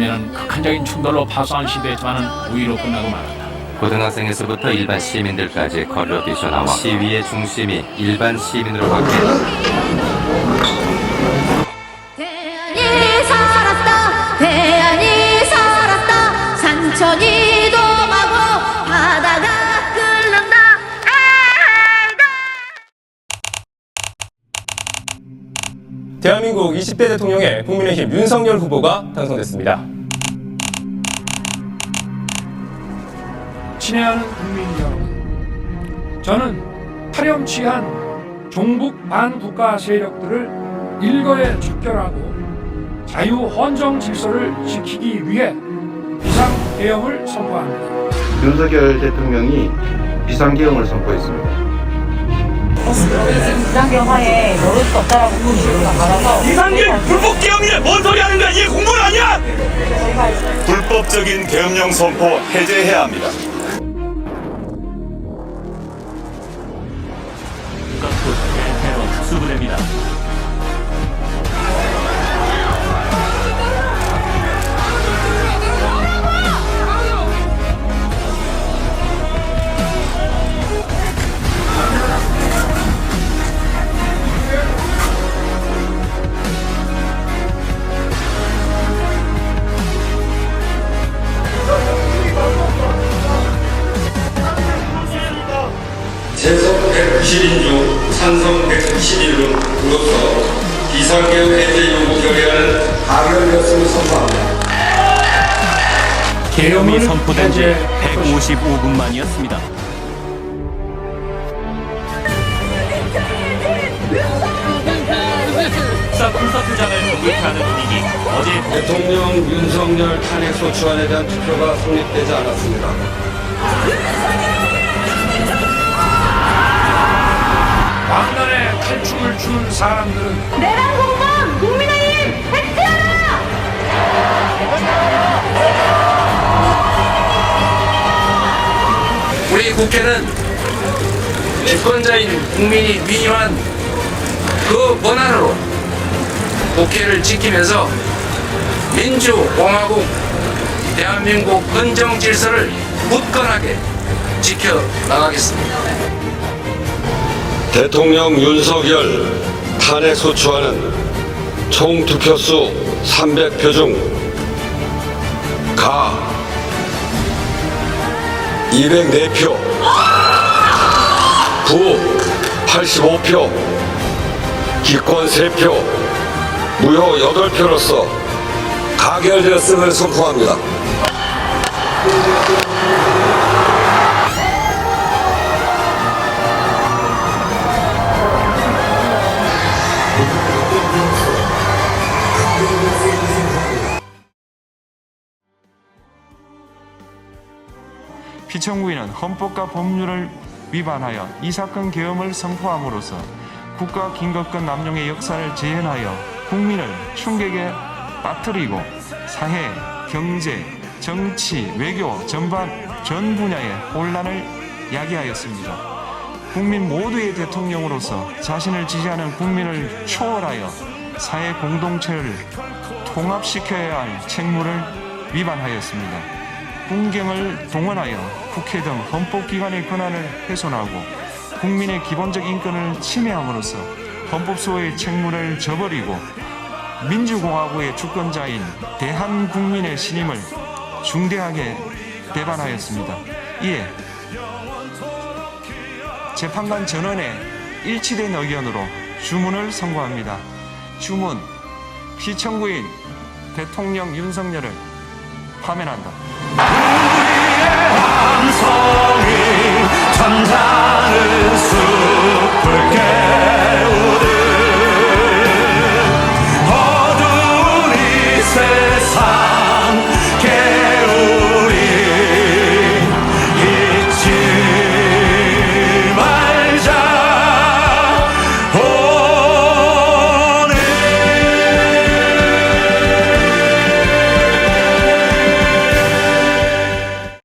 파면은 극한적인 충돌로 파수한 시대였지만은 우위로 끝나고 말았다. 고등학생에서부터 일반 시민들까지 걸러 뛰쳐나와 시위의 중심이 일반 시민으로 바뀌었다. 대한민국 20대 대통령에 국민의힘 윤석열 후보가 당선됐습니다. 친애하는 국민 여러분, 저는 파렴치한 종북 반국가 세력들을 일거에 척결하고 자유 헌정 질서를 지키기 위해 비상 계엄을 선포합니다. 윤석열 대통령이 비상계엄을 선포했습니다. 비상경화에 넣을 수 없다라고 많아서 비상계 불법 계엄이래. 뭔 소리 하는 거야? 이게 공무원 아니야? 불법적인 계엄령 선포 해제해야 합니다. 가스 대테러 수부됩니다. 재석 190인 중 찬성 111으로서 비상계엄 해제 요구 결의안은 가결되었음을 선포합니다. 계엄이 선포된 지 해제 155분 만이었습니다. 콘서트장을 공격하는 분위기 어제 대통령 윤석열 탄핵 소추안에 대한 투표가 성립되지 않았습니다. 왕년에 탈춤을 추는 사람들은 내란 공범 국민의힘 백지하라 우리 국회는 주권자인 국민이 위임한 그 권한으로 국회를 지키면서 민주공화국 대한민국 헌정 질서를 굳건하게 지켜 나가겠습니다. 대통령 윤석열 탄핵 소추안은 총 득표수 300표 중 가 204표, 부 85표, 기권 3표, 무효 8표로서 가결되었음을 선포합니다. 피청구인은 헌법과 법률을 위반하여 이 사건 계엄을 선포함으로써 국가 긴급권 남용의 역사를 재현하여 국민을 충격에 빠뜨리고 사회, 경제, 정치, 외교 전반 전 분야의 혼란을 야기하였습니다. 국민 모두의 대통령으로서 자신을 지지하는 국민을 초월하여 사회 공동체를 통합시켜야 할 책무를 위반하였습니다. 국경을 동원하여 국회 등 헌법기관의 권한을 훼손하고 국민의 기본적 인권을 침해함으로써 헌법소의 책무를 저버리고 민주공화국의 주권자인 대한국민의 신임을 중대하게 배반하였습니다. 이에 재판관 전원의 일치된 의견으로 주문을 선고합니다. 주문 피청구인 대통령 윤석열을 파면한다. 우리의 함성이 전자.